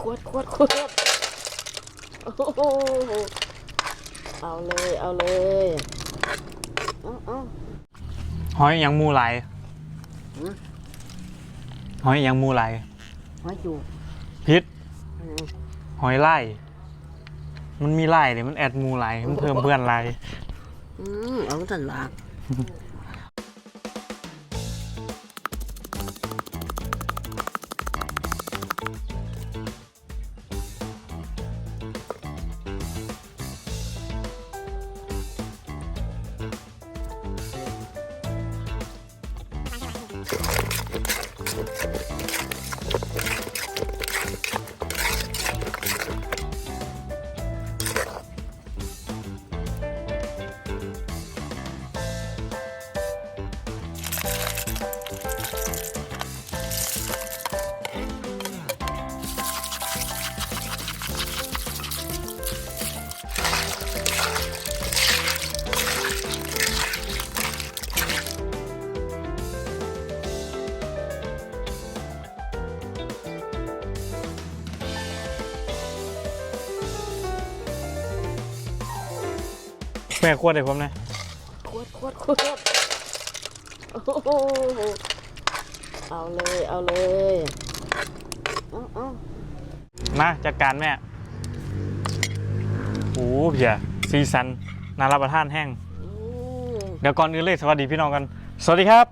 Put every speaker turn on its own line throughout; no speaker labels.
ขวดขวดขวดโอ้โหเอาเลยเอาเลยเอาเอา
หอยยังมูไหลาย
หือ
หอยยังมูไหลาย
หอยจูบ
พิษ
อืม
หอยไล่มันมีไล่เลยมันแอดมูไหลายมันเพิ่มเพื่อนไหลาย
อืมเอาสันลาก
แม่ขวดให้ผมนะ
ขวดขวดขวดโอ้โหเอาเลยเอาเลยเอาเอา
มาจัดการแม่โอ้เพียซีซันนารับประทานแห้ง
อืม
เดี๋ยวก่อนอื่นเลยสวัสดีพี่น้องกัน สวัสดีครับ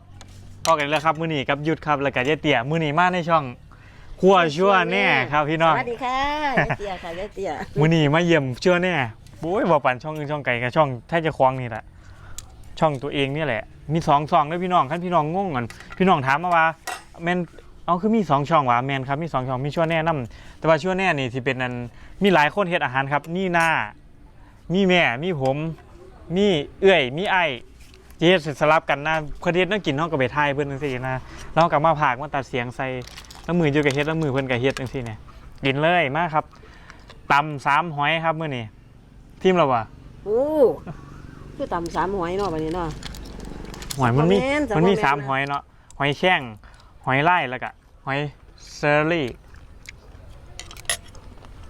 พอกันแล้วครับมือหนีกับยุทธครับแล้วก็เจ๊เตี่ยมือหนีมาในช่องขัวชั่วแน่ครับพี่น้อง
สวัสดีค่ะยายเตียค่ะยายเตีย
มือหนีมาเยี่ยมชั่วแน่ โอ้ยบอกปั่นช่องอื่นช่องไก่กับช่องถ้าจะคว้างนี่แหละช่องตัวเองนี่แหละ มีสองช่องด้วยพี่น้องขั้นพี่น้องงงกันพี่น้องถามมาว่าแมนเอาคือมีสองช่องวะแมนครับมีสองช่องมีชั่วแน่นํแต่ว่าชั่วแน่นี่ที่เป็นนั้นมีหลายคนเฮ็ดอาหารครับนี่หน้า มีแม่มีผม มีเอื้อยมีไอ้จะเฮ็ดสลับกันนะเพิ่นเฮ็ดนั่งกินเฮาก็ไทยเพิ่อนจังซี่นะเราก็มาพากมาตัดเสียงใส่แล้วมืออยู่กับเฮ็ดแล้วมือเพิ่อนก็เฮ็ดจังซี่เนี่ยกินเลยมาครับตำสามหอยครับมื้อนี้ ทีมเราบ่ะ
โอ้คือตำสามหอยเนาะวันนี้เนาะ
หอยมันมี
บ่แม่นจ้ะ
มันมี
บ่แม่น
สาม
นะ
หอยเนาะหอยแข้งหอยไล่แล้วก็หอยเซอรี่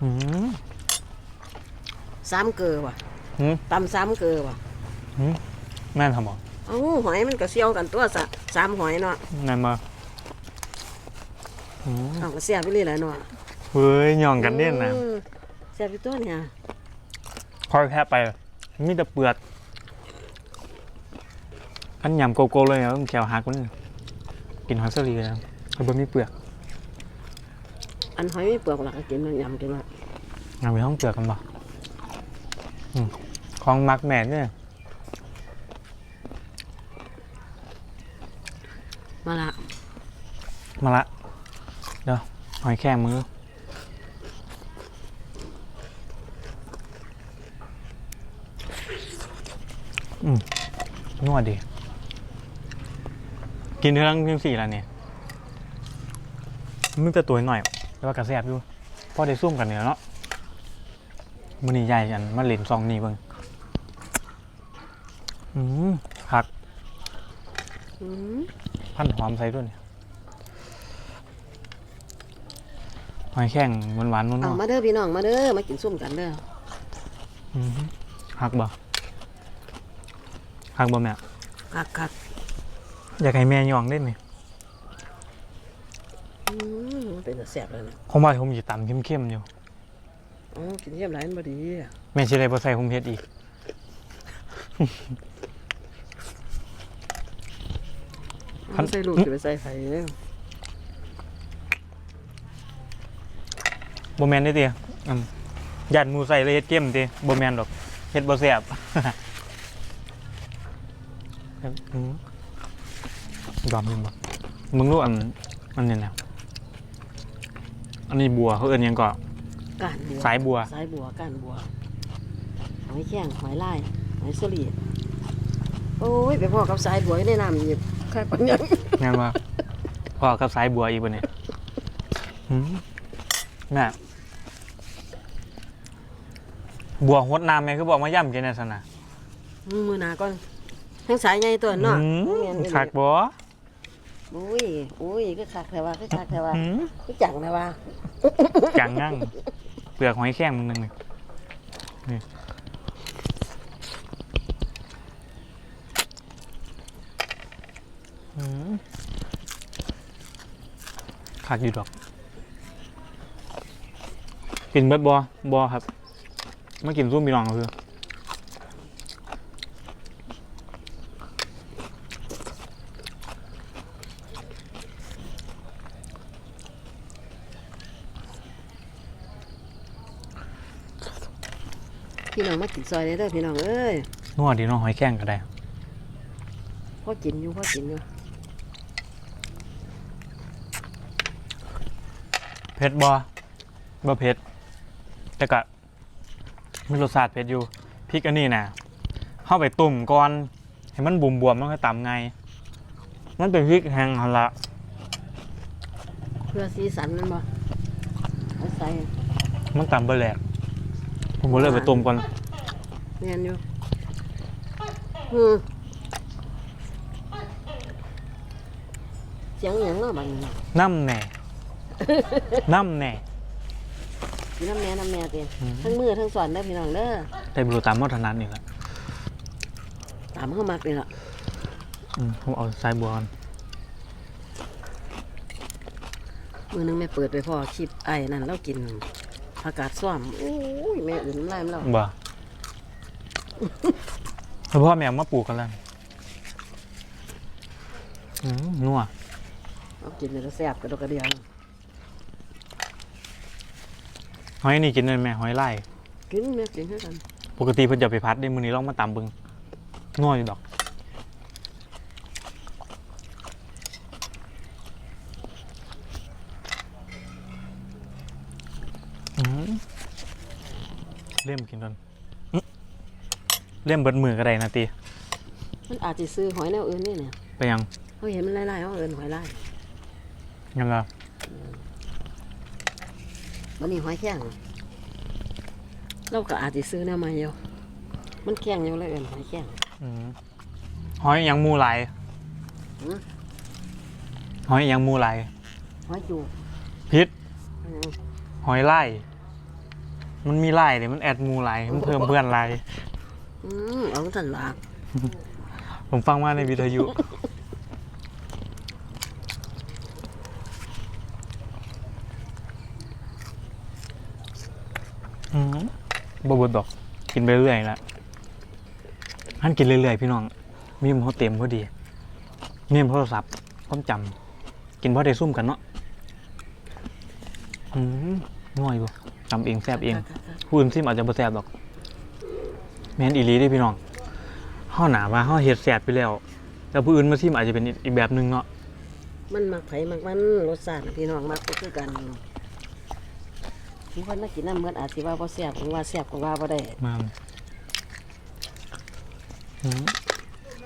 อืม
สามเกลือว่ะ
หืม
ตำสามเกลือว่ะ
แม่นทำบ่
เอ้าหอยมันก็เซี่ยวกันตัวสะสามหอยเนาะ
นั่นมาอืม
เอาก็เสียไปเลยแหละเนาะ
เฮ้ยย่องกันเด่นนะ
อืมเสียไปตัวเนี่ย
คอยแค่ไปมีแต่เปลือกอันยำโกโก้เลยนะต้องแควหักมันกินฮอสเซอรี่เลยนะเขาบ่มีเปลือก
อันหอยไม่เปลือกหลักก็กินมันยำกินละ
งานไปห้องเปลือกกันบ่อืมของมักแมนเนี่ย
มาละ
มาละเดี๋ยวหอยแข้งมือ อืมนวดดี กินเท่านั้นเพียงสี่แล้วเนี่ยมันจะตัวหน่อยแต่ว่ากระแสบอยู่พอได้ซุ่มกันเนี่ยเนาะมันนี่ใหญ่กันมาเล่นซองนี่เบิ่งอืมผัก
อืม
พันหอมใส่ด้วยเนี่ยหอยแข้งหวานหวานๆมัน
เอามาเด้อพี่น้องมาเด้อมากินส้มกันเด้อ
หักบ่ หักบ่แม่
คักคัก
อยากให้แม่ยองเล่นนี่
อืมเป็นแต่แสบเลยนะ
ผมว่าผมจะตำเข้มๆอยู่
อ๋อกินเยี่ยมไรมันบ่ดี
แม่ชิได้บ่ใส่ผมเฮ็ดอีก
มันใส่ลูกจะไปใส่ไข่เนี่ย
บ่แม่นได้ติอืมยันหมูใส่เลยเฮ็ดเข้มติบ่แม่นดอกเฮ็ดบ่แซ่บ อืมยอมมึงบ่มึงรู้อันอันนี้นะอันนี้บัวเขาเอิ้นหยังก็
ก้านบัว
สายบัว
สายบัวก้านบัวหอยแข้งหอยลายหอยสลีดโอ้ยไปพ่อกับสายบัวอยู่ในน้ำหยิบข้าปัญญา
งานว่าพ่อกับสายบัวอีกบ่เนี่ยหืมแม่บัวหดน้ำแม่คือบอกมาย่ำกินในสนะ
มือหนาก่อน ทั้งสายใหญ่ตัวเนาะ
อืม
แม่นอีหลี
คักบ่
อุ้ยอุ้ยก็คักแต่ว่าก็คักแต่ว่า
หืม
ก็จังแต่ว่า
จังงั่งเปลือกหอยแข้งมึงนึงนี่นี่หืมขาดอยู่ดอก กินเบิดบอบอครับ มากินซุ่มพี่น้องก็คือ
พี่น้องมากินซอยเลยเด้อพี่น้องเอ้ย
นัวดีเน้องหอยแข้งก็ได้
พ่อกินอยู่พ่อกินอยู่
เผ็ดบอบอเผ็ดแต่ก็มีรสชาติเผ็ดอยู่พริกอันนี้นะเข้าไปตุ่มก่อนให้มันบุ่มบวมๆมันก็ตำไง มันเป็นพริกแห้งหั่นละ
เพื่อสีสันมันบ่เอาใส่
มันตำเบอร์แหลก ผมก็เลยไปตุ่มก่อน
เนียนอยู่อืมเสียงหยังเนาะบัดนี้เนาะ
น้ำแหน่ น้ำแหน่
มีน้ำแม่น้ำแม่เต็ม
อืม
ทั้งมือทั้งสอนเด้อพี่น้องเด้อ
แต่บรูตามมาถนัดนี่แหละ
ตามเข้ามักนี่ล่ะ
อืมผมเอาสายบัวก่อน
มือนึงแม่เปิดไปพ่อคลิปไอ้นั่นเรากิน ผักกาดส้มโอ้ยแม่อื่นน้ำลายมันแล้ว
บ่แล้วพ่อแม่เอามาปลูกกันแล้วอืมนัว
เอากินเลยก็แซ่บกระดกกระเดียว
หอยนี่กินได้ไหมหอยไล่
กินแม่กินให้กัน
ปกติเพิ่นจะไปพัดได้มือนี้ลองมาตำเบึงนัวอยู่ดอก เล่มกินก่อนอื้อเล่มเบิดมือก็ได้นะตี
มันอาจจะซื้อหอยแนวอื่นนี่เนี่ย
ไปยัง
เขาเห็นมันไล่ๆเขาเอินหอยไล่
ยังไง
มันนี่หอยแข้งเราก็อาจจะซื้อแนวมาอยู่มันแข้งอยู่เลยเอินหอยแข้ง
อืมหอยยังมูไหลาย
หือ
หอยยังมูไหลาย
หอยจูบ
พิษ
อืม
หอยไล่ มันมีไล่เนี่ยมันแอดมูไหลายมันเพิ่มเพื่อนไล่
อืมเอาสันลาก
ผมฟังมาในวิทยุ อืมบเบดดอก กินไปเรื่อยละท่านกินเรื่อยๆพี่น้อง มีมเขาเต็มพอดีมีมโทรศัพท์ความจำกินเพราะได้ซุ่มกันเนาะอืม ง่อยบ่จำเองแซบเองผู้อื่นซิมอาจจะบ่แซ่บดอกแม่นอีหลีเด้พี่น้องเฮาหนาว่าเฮาเฮ็ดแซ่บไปแล้ว แต่ผู้อื่นมาซิมอาจจะเป็นอีกแบบหนึงเนาะ
มันมักไผมักมันรสชาติพี่น้องมักก็คือกันที่เพิ่นน่ากินน้ำเหมือนอาจสิว่าบ่แซ่บหรือว่าแซ่บก็ว่าบ่ได้
มาอืม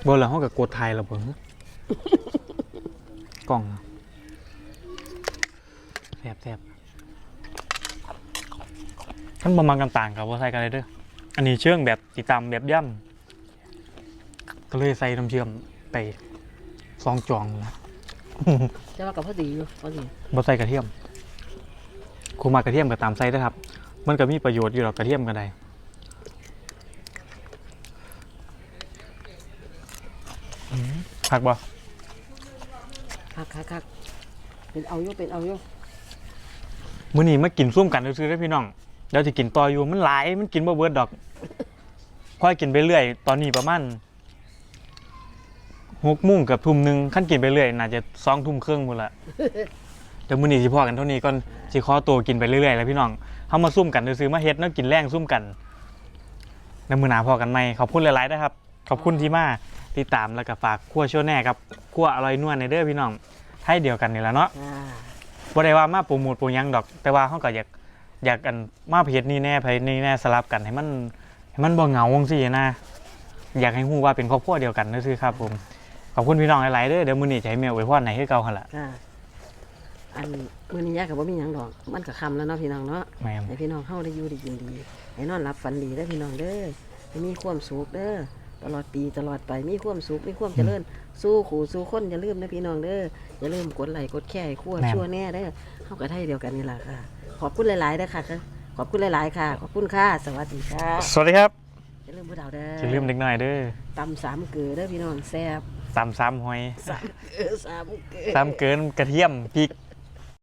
บ่แล้วเฮาก็กดถ่ายแล้วบ่ฮะกล่องแซ่บแซ่บ ท่านบ่มักกันต่างกับบ่ใส่กันเลยเด้ออันนี้เชื่องแบบสิตำแบบย่ำก็เลยใส่น้ำเชื่อมไปสองจองนะ
แต่ว่าก็พอดีอยู่พอดี
บ่ใส่กระเทียมครูมากระเทียมกับตามไซส์นะครับ มันก็มีประโยชน์อยู่หรอกกระเทียมกันได้อืมผักบ่
คักคักคักเป็นเอาอยู่เป็นเอาอยู่
มื้อนี้มากินซุ่มกันซื้อๆได้อพี่น้อง เดี๋ยวจะกินต่ออยู่มันหลายมันกินบ่เบิดดอก ค่อยกินไปเรื่อย ตอนนี้ประมาณหกโมุ่งกับทุ่มหนึ่งขั้นกินไปเรื่อยน่าจะสองทุ่มครึ่งหมดละเดี๋ยวมื้อนี้สิพอกันเท่านี้ก่อนสิขอตัวกินไปเรื่อยๆแล้วพี่น้องเฮามาซุ่มกันซื้อๆมาเฮ็ดเนาะกินแรงซุ่มกันแล้วมื้อหน้าพอกันใหม่ขอบคุณหลายๆนะครับ ขอบคุณที่มาติดตามแล้วก็ฝากครัวโชว์แน่ครับครัวอร่อยนวลในเด้อพี่น้องให้เดียวกันนี่แหละเนาะ
อ่า
บ่ได้ว่ามาโปรโมทโปรหยังดอก แต่ว่าเฮาก็อยาก อยากกันมาเพจนี่แน่เพจนี่แน่สลับกันให้มันให้มันบ่เหงาจังซี่นะอยากให้ฮู้ว่าเป็นครอบครัวเดียวกันซื่อๆครับผมขอบคุณพี่น้องหลายๆเด้อเดี๋ยวมื้อนี้จะให้แม่อวยพรให้คือเก่าหั่นล่ะ
อ่าอันมื้อนี้ยายก็บ่มีหยังดอก มันก็ค่ำแล้วเนาะพี่น้องเนาะ
แม่น
ให้พี่น้องเฮาได้อยู่ได้กินดีให้นอนหลับฝันดีเด้อพี่น้องเด้อให้มีความสุขเด้อตลอดปีตลอดไปมีความสุขมีความเจริญ สู้ขู่สู้คนอย่าลืมนะพี่น้องเด้ออย่าลืมกดไลค์กดแชร์ให้คั่ว
แม่น
ชั่วแน่เด้อเฮาก็ไทยเดียวกันนี่ล่ะค่ะ ขอบคุณหลายๆเด้อค่ะขอบคุณหลายๆค่ะ ขอบคุณค่ะ สวัสดีค่ะ
สวัสดีครับ
อย่าลืมผู้ดาวเด้อ
อย่าลืมเด็กหน่อยเด้อ
ตำสามเกลือเด้อพี่น้องแซ่บ
ตำซ้ำหอย
สามเกลือสามเกลือ
ซ้ำเกินกระเทียมพริก